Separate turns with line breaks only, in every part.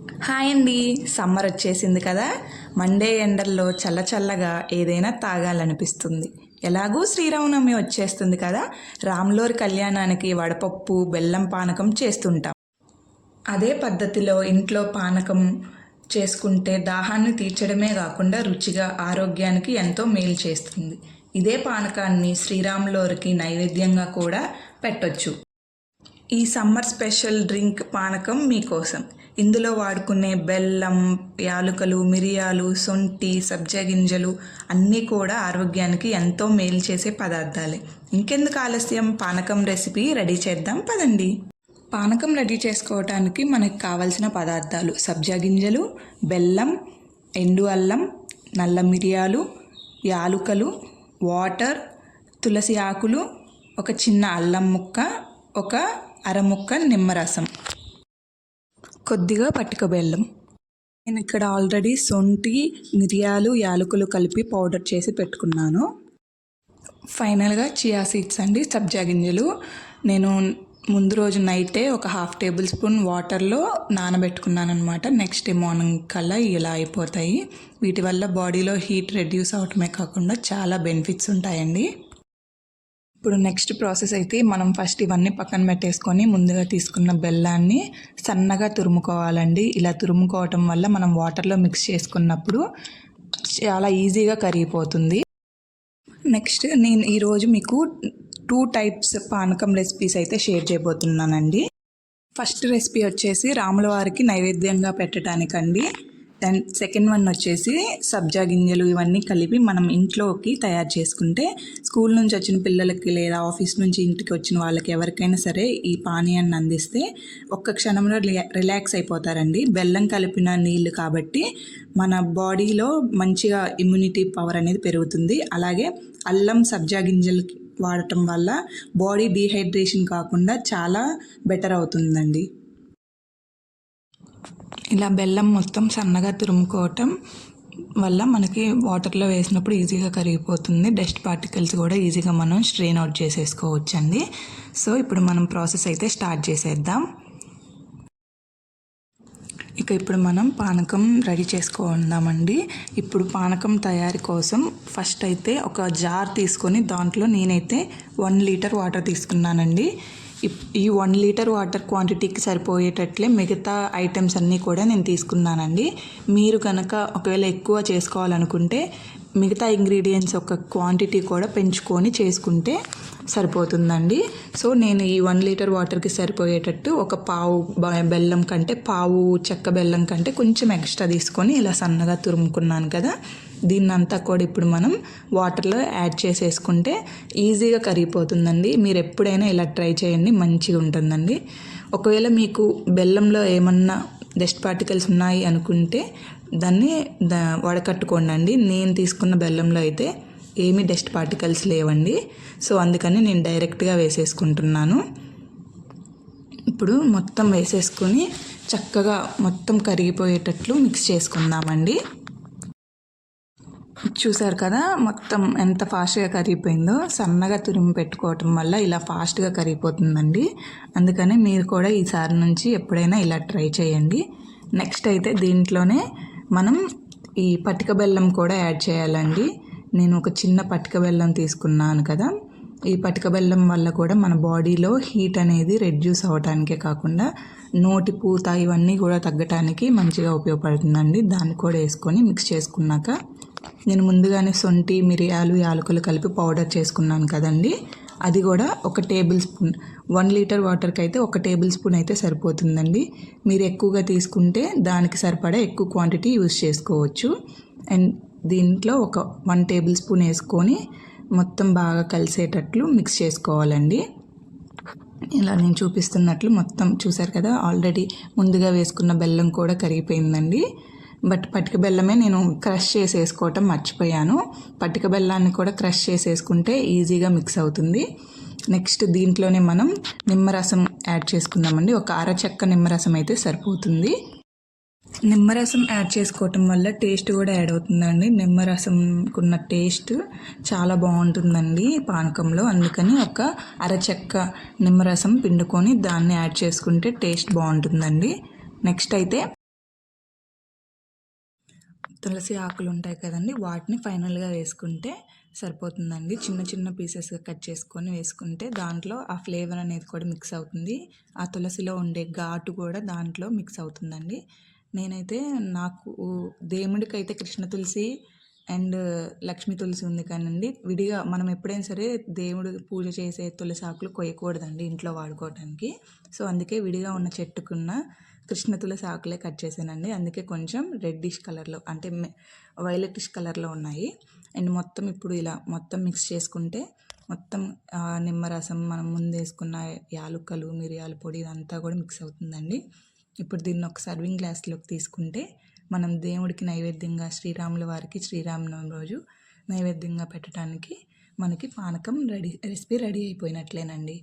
Hi అండి. Summer వచ్చేసింది కదా. మండే ఎండల్లో చల్ల చల్లగా ఏదైనా తాగాలనిపిస్తుంది. ఎలాగూ శ్రీరామనవమి వచ్చేస్తుంది కదా. రామ్లోర్ కళ్యాణానికి వడపప్పు బెల్లం పానకం చేస్తుంటాం. అదే పద్ధతిలో ఇంట్లో పానకం చేసుకుంటే దాహాన్ని తీర్చడమే కాకుండా రుచిగా ఆరోగ్యానికి ఎంతో మేలు చేస్తుంది. ఇదే పానకాన్ని శ్రీరాములోరికి నైవేద్యంగా కూడా పెట్టొచ్చు. ఈ సమ్మర్ స్పెషల్ డ్రింక్ పానకం మీకోసం. ఇందులో వాడుకునే బెల్లం యాలుకలు మిరియాలు సొంటి సబ్జా గింజలు అన్నీ కూడా ఆరోగ్యానికి ఎంతో మేలు చేసే పదార్థాలే. ఇంకెందుకు ఆలస్యం? పానకం రెసిపీ రెడీ చేద్దాం పదండి. పానకం రెడీ చేసుకోవటానికి మనకి కావలసిన పదార్థాలు సబ్జా గింజలు బెల్లం ఎండు అల్లం నల్ల మిరియాలు యాలుకలు వాటర్ తులసి ఆకులు ఒక చిన్న అల్లం ముక్క ఒక అర ముక్క నిమ్మరసం కొద్దిగా పటిక బెల్లం నేను ఇక్కడ ఆల్రెడీ సొంటి మిరియాలు యాలకులు కలిపి పౌడర్ చేసి పెట్టుకున్నాను. ఫైనల్గా చియా సీడ్స్ అండి సబ్జా గింజలు. నేను ముందు రోజు నైటే ఒక హాఫ్ టేబుల్ స్పూన్ వాటర్లో నానబెట్టుకున్నాను అనమాట నెక్స్ట్ డే మార్నింగ్ కల్లా ఇలా అయిపోతాయి. వీటి వల్ల బాడీలో హీట్ రెడ్యూస్ అవటమే కాకుండా చాలా బెనిఫిట్స్ ఉంటాయండి. ఇప్పుడు నెక్స్ట్ ప్రాసెస్ అయితే మనం ఫస్ట్ ఇవన్నీ పక్కన పెట్టేసుకొని ముందుగా తీసుకున్న బెల్లాన్ని సన్నగా తురుముకోవాలండి. ఇలా తురుముకోవటం వల్ల మనం వాటర్లో మిక్స్ చేసుకున్నప్పుడు చాలా ఈజీగా కరిగిపోతుంది. నెక్స్ట్ నేను ఈరోజు మీకు టూ టైప్స్ పానకం రెసిపీస్ అయితే షేర్ చేయబోతున్నానండి. ఫస్ట్ రెసిపీ వచ్చేసి రాముల వారికి నైవేద్యంగా పెట్టడానికండి అండ్ సెకండ్ వన్ వచ్చేసి సబ్జా గింజలు ఇవన్నీ కలిపి మనం ఇంట్లోకి తయారు చేసుకుంటే స్కూల్ నుంచి వచ్చిన పిల్లలకి లేదా ఆఫీస్ నుంచి ఇంటికి వచ్చిన వాళ్ళకి ఎవరికైనా సరే ఈ పానీయాన్ని అందిస్తే ఒక్క క్షణంలో రిలాక్స్ అయిపోతారండి. బెల్లం కలిపిన నీళ్ళు కాబట్టి మన బాడీలో మంచిగా ఇమ్యూనిటీ పవర్ అనేది పెరుగుతుంది. అలాగే అల్లం సబ్జా గింజలు వాడటం వల్ల బాడీ డీహైడ్రేషన్ కాకుండా చాలా బెటర్ అవుతుందండి. ఇలా బెల్లం మొత్తం సన్నగా తురుముకోవటం వల్ల మనకి వాటర్లో వేసినప్పుడు ఈజీగా కరిగిపోతుంది. డస్ట్ పార్టికల్స్ కూడా ఈజీగా మనం స్ట్రెయిన్ అవుట్ చేసేసుకోవచ్చు అండి సో ఇప్పుడు మనం ప్రాసెస్ అయితే స్టార్ట్ చేసేద్దాం. ఇక ఇప్పుడు మనం పానకం రెడీ చేసుకుందామండి. ఇప్పుడు పానకం తయారీ కోసం ఫస్ట్ అయితే ఒక జార్ తీసుకొని దాంట్లో నేనైతే వన్ లీటర్ వాటర్ తీసుకున్నానండి. ఈ వన్ లీటర్ వాటర్ క్వాంటిటీకి సరిపోయేటట్లే మిగతా ఐటమ్స్ అన్నీ కూడా నేను తీసుకున్నానండి. మీరు కనుక ఒకవేళ ఎక్కువ చేసుకోవాలనుకుంటే మిగతా ఇంగ్రీడియంట్స్ ఒక క్వాంటిటీ కూడా పెంచుకొని చేసుకుంటే సరిపోతుందండి. సో నేను ఈ వన్ లీటర్ వాటర్కి సరిపోయేటట్టు ఒక పావు బెల్లం కంటే పావు చెక్క బెల్లం కంటే కొంచెం ఎక్స్ట్రా తీసుకొని ఇలా సన్నగా తురుముకున్నాను కదా. దీన్నంతా కూడా ఇప్పుడు మనం వాటర్లో యాడ్ చేసేసుకుంటే ఈజీగా కరిగిపోతుందండి. మీరు ఎప్పుడైనా ఇలా ట్రై చేయండి మంచిగా ఉంటుందండి. ఒకవేళ మీకు బెల్లంలో ఏమన్నా డస్ట్ పార్టికల్స్ ఉన్నాయి అనుకుంటే దాన్ని దా వడకట్టుకోండి అండి నేను తీసుకున్న బెల్లంలో అయితే ఏమీ డస్ట్ పార్టికల్స్ లేవండి. సో అందుకని నేను డైరెక్ట్గా వేసేసుకుంటున్నాను. ఇప్పుడు మొత్తం వేసేసుకొని చక్కగా మొత్తం కరిగిపోయేటట్లు మిక్స్ చేసుకుందామండి. చూసారు కదా మొత్తం ఎంత ఫాస్ట్గా కరిగిపోయిందో సన్నగా తురిమి పెట్టుకోవటం వల్ల ఇలా ఫాస్ట్గా కరిగిపోతుందండి. అందుకని మీరు కూడా ఈసారి నుంచి ఎప్పుడైనా ఇలా ట్రై చేయండి. నెక్స్ట్ అయితే దీంట్లోనే మనం ఈ పటిక బెల్లం కూడా యాడ్ చేయాలండి. నేను ఒక చిన్న పటిక బెల్లం తీసుకున్నాను కదా. ఈ పటిక బెల్లం వల్ల కూడా మన బాడీలో హీట్ అనేది రెడ్యూస్ అవ్వటానికే కాకుండా నోటి పూత ఇవన్నీ కూడా తగ్గటానికి మంచిగా ఉపయోగపడుతుందండి. దాన్ని కూడా వేసుకొని మిక్స్ చేసుకున్నాక నేను ముందుగానే సొంటి మిరియాలు యాలకులు కలిపి పౌడర్ చేసుకున్నాను కదండి. అది కూడా ఒక టేబుల్ స్పూన్. వన్ లీటర్ వాటర్కి అయితే ఒక టేబుల్ స్పూన్ అయితే సరిపోతుందండి. మీరు ఎక్కువగా తీసుకుంటే దానికి సరిపడా ఎక్కువ క్వాంటిటీ యూస్ చేసుకోవచ్చు. అండ్ దీంట్లో ఒక వన్ టేబుల్ స్పూన్ వేసుకొని మొత్తం బాగా కలిసేటట్లు మిక్స్ చేసుకోవాలండి. ఇలా నేను చూపిస్తున్నట్లు మొత్తం చూసారు కదా ఆల్రెడీ ముందుగా వేసుకున్న బెల్లం కూడా కరిగిపోయిందండి. బట్ పటిక బెల్లమే నేను క్రష్ చేసేసుకోవటం మర్చిపోయాను. పటిక బెల్లాన్ని కూడా క్రష్ చేసేసుకుంటే ఈజీగా మిక్స్ అవుతుంది. నెక్స్ట్ దీంట్లోనే మనం నిమ్మరసం యాడ్ చేసుకుందామండి. ఒక అరచెక్క నిమ్మరసం అయితే సరిపోతుంది. నిమ్మరసం యాడ్ చేసుకోవటం వల్ల టేస్ట్ కూడా యాడ్ అవుతుందండి. నిమ్మరసంకున్న టేస్ట్ చాలా బాగుంటుందండి పానకంలో. అందుకని ఒక అరచెక్క నిమ్మరసం పిండుకొని దాన్ని యాడ్ చేసుకుంటే టేస్ట్ బాగుంటుందండి. నెక్స్ట్ అయితే తులసి ఆకులు ఉంటాయి కదండి వాటిని ఫైనల్గా వేసుకుంటే సరిపోతుందండి. చిన్న చిన్న పీసెస్గా కట్ చేసుకొని వేసుకుంటే దాంట్లో ఆ ఫ్లేవర్ అనేది కూడా మిక్స్ అవుతుంది. ఆ తులసిలో ఉండే ఘాటు కూడా దాంట్లో మిక్స్ అవుతుందండి. నేనైతే నాకు దేవుడికైతే కృష్ణ తులసి అండ్ లక్ష్మీ తులసి ఉంది కానండి. విడిగా మనం ఎప్పుడైనా సరే దేవుడు పూజ చేసే తులసి ఆకులు కొయ్యకూడదండి ఇంట్లో వాడుకోవడానికి సో అందుకే విడిగా ఉన్న చెట్టుకున్న కృష్ణ తులసి ఆకులే కట్ చేశానండి. అందుకే కొంచెం రెడ్డిష్ కలర్లో అంటే వైలెటిష్ కలర్లో ఉన్నాయి. అండ్ మొత్తం ఇప్పుడు ఇలా మొత్తం మిక్స్ చేసుకుంటే మొత్తం నిమ్మరసం మనం ముందు వేసుకున్న యాలుక్కలు మిరియాల పొడి ఇదంతా కూడా మిక్స్ అవుతుందండి. ఇప్పుడు దీన్ని ఒక సర్వింగ్ గ్లాస్లోకి తీసుకుంటే మనం దేవుడికి నైవేద్యంగా శ్రీరాముల వారికి శ్రీరామనవమి రోజు నైవేద్యంగా పెట్టడానికి మనకి పానకం రెడీ రెసిపీ రెడీ అయిపోయినట్లేనండి.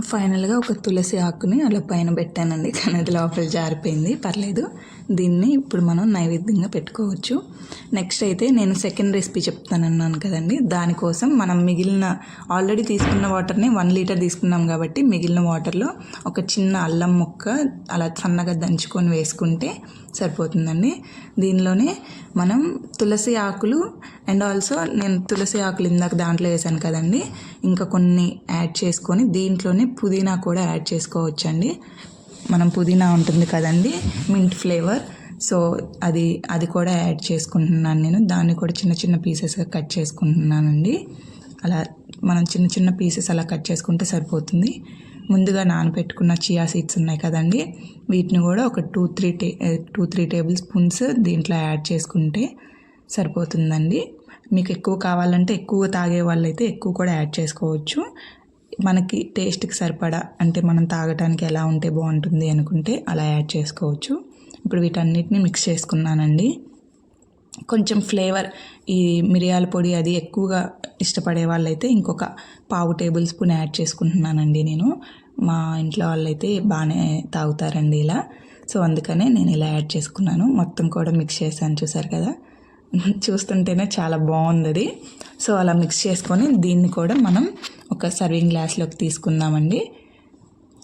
ఫైనల్గా ఒక తులసి ఆకుని అలా పైన పెట్టానండి. కానీ అది లోపల జారిపోయింది. పర్లేదు. దీన్ని ఇప్పుడు మనం నైవేద్యంగా పెట్టుకోవచ్చు. నెక్స్ట్ అయితే నేను సెకండ్ రెసిపీ చెప్తానన్నాను కదండి. దానికోసం మనం మిగిలిన ఆల్రెడీ తీసుకున్న వాటర్ని వన్ లీటర్ తీసుకున్నాం కాబట్టి మిగిలిన వాటర్లో ఒక చిన్న అల్లం ముక్క అలా సన్నగా దంచుకొని వేసుకుంటే సరిపోతుందండి. దీనిలోనే మనం తులసి ఆకులు అండ్ ఆల్సో నేను తులసి ఆకులు ఇందాక దాంట్లో వేసాను కదండి. ఇంకా కొన్ని యాడ్ చేసుకొని దీంట్లోనే పుదీనా కూడా యాడ్ చేసుకోవచ్చండి. మనం పుదీనా ఉంటుంది కదండి మింట్ ఫ్లేవర్. సో అది అది కూడా యాడ్ చేసుకుంటున్నాను నేను. దాన్ని కూడా చిన్న చిన్న పీసెస్గా కట్ చేసుకుంటున్నానండి. అలా మనం చిన్న చిన్న పీసెస్ అలా కట్ చేసుకుంటే సరిపోతుంది. ముందుగా నానబెట్టుకున్న చియా సీడ్స్ ఉన్నాయి కదండి వీటిని కూడా ఒక టూ త్రీ టే టూ త్రీ టేబుల్ స్పూన్స్ దీంట్లో యాడ్ చేసుకుంటే సరిపోతుందండి. మీకు ఎక్కువ కావాలంటే ఎక్కువ తాగే వాళ్ళైతే ఎక్కువ కూడా యాడ్ చేసుకోవచ్చు. మనకి టేస్ట్కి సరిపడా అంటే మనం తాగటానికి ఎలా ఉంటే బాగుంటుంది అనుకుంటే అలా యాడ్ చేసుకోవచ్చు. ఇప్పుడు వీటన్నిటిని మిక్స్ చేసుకున్నానండి. కొంచెం ఫ్లేవర్ ఈ మిరియాల పొడి అది ఎక్కువగా ఇష్టపడే వాళ్ళైతే ఇంకొక పావు టేబుల్ స్పూన్ యాడ్ చేసుకుంటున్నానండి నేను. మా ఇంట్లో వాళ్ళైతే బాగానే తాగుతారండి ఇలా. సో అందుకనే నేను ఇలా యాడ్ చేసుకున్నాను. మొత్తం కూడా మిక్స్ చేశాను చూసారు కదా. చూస్తుంటేనే చాలా బాగుంది అది సో అలా మిక్స్ చేసుకొని దీన్ని కూడా మనం ఒక సర్వింగ్ గ్లాస్లోకి తీసుకుందామండి.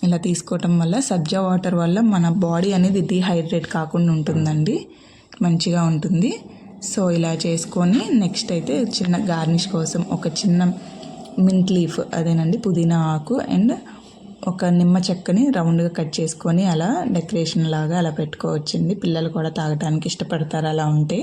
ఇలా తీసుకోవటం వల్ల సబ్జా వాటర్ వల్ల మన బాడీ అనేది డిహైడ్రేట్ కాకుండా ఉంటుందండి. మంచిగా ఉంటుంది. సో ఇలా చేసుకొని నెక్స్ట్ అయితే చిన్న గార్నిష్ కోసం ఒక చిన్న మింట్ లీఫ్ అదేనండి పుదీనా ఆకు అండ్ ఒక నిమ్మ చెక్కని రౌండ్గా కట్ చేసుకొని అలా డెకరేషన్ లాగా అలా పెట్టుకోవచ్చండి. పిల్లలు కూడా తాగడానికి ఇష్టపడతారు అలా ఉంటే.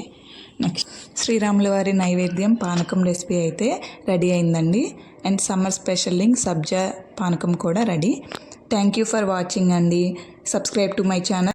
నెక్స్ట్ శ్రీరాముల వారి నైవేద్యం పానకం రెసిపీ అయితే రెడీ అయిందండి. అండ్ సమ్మర్ స్పెషల్ లింక్ సబ్జా పానకం కూడా ready. Thank you for watching అండి. Subscribe to my channel